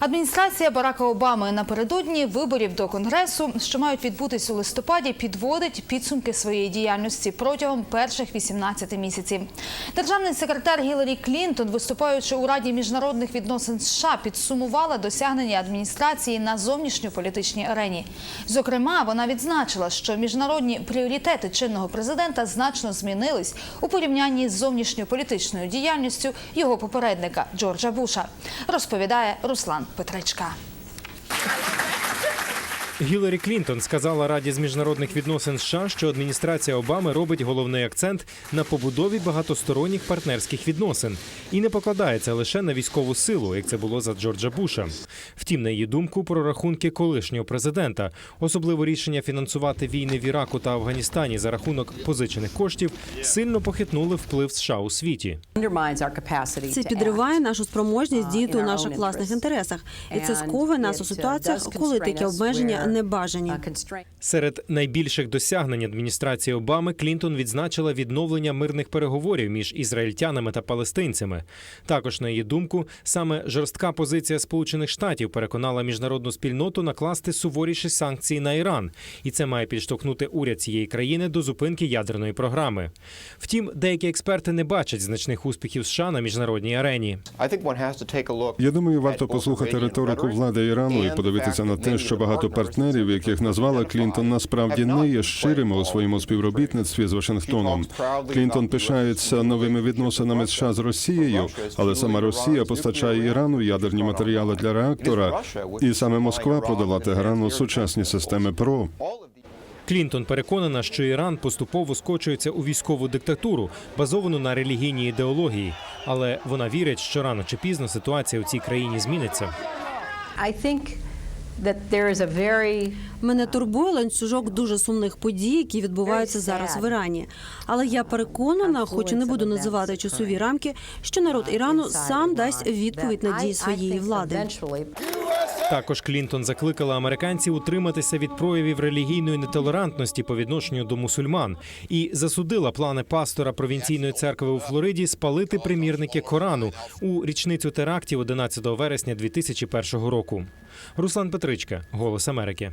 Адміністрація Барака Обами напередодні виборів до конгресу, що мають відбутись у листопаді, підводить підсумки своєї діяльності протягом перших 18 місяців. Державний секретар Гіларі Клінтон, виступаючи у Раді міжнародних відносин США, підсумувала досягнення адміністрації на зовнішньополітичній арені. Зокрема, вона відзначила, що міжнародні пріоритети чинного президента значно змінились у порівнянні з зовнішньополітичною діяльністю його попередника Джорджа Буша. Розповідає Руслан Петричка. Гіларі Клінтон сказала Раді з міжнародних відносин США, що адміністрація Обами робить головний акцент на побудові багатосторонніх партнерських відносин і не покладається лише на військову силу, як це було за Джорджа Буша. Втім, на її думку, прорахунки колишнього президента, особливо рішення фінансувати війни в Іраку та Афганістані за рахунок позичених коштів, сильно похитнули вплив США у світі. Це підриває нашу спроможність діяти у наших власних інтересах, і це сковує нас у ситуаціях, коли такі обмеження не бажані. Серед найбільших досягнень адміністрації Обами Клінтон відзначила відновлення мирних переговорів між ізраїльтянами та палестинцями. Також, на її думку, саме жорстка позиція Сполучених Штатів переконала міжнародну спільноту накласти суворіші санкції на Іран, і це має підштовхнути уряд цієї країни до зупинки ядерної програми. Втім, деякі експерти не бачать значних успіхів США на міжнародній арені. Я думаю, варто послухати риторику влади Ірану і подивитися на те, що багато партнерів, яких назвала Клінтон, насправді не є щирими у своєму співробітництві з Вашингтоном. Клінтон пишається новими відносинами США з Росією, але сама Росія постачає Ірану ядерні матеріали для реактора, і саме Москва продала Тегерану сучасні системи ПРО. Клінтон переконана, що Іран поступово скочується у військову диктатуру, базовану на релігійній ідеології. Але вона вірить, що рано чи пізно ситуація у цій країні зміниться. Мене турбує ланцюжок дуже сумних подій, які відбуваються зараз в Ірані. Але я переконана, хоч і не буду називати часові рамки, що народ Ірану сам дасть відповідь на дії своєї влади. Також Клінтон закликала американців утриматися від проявів релігійної нетолерантності по відношенню до мусульман і засудила плани пастора провінційної церкви у Флориді спалити примірники Корану у річницю терактів 11 вересня 2001 року. Руслан Петричка, Голос Америки.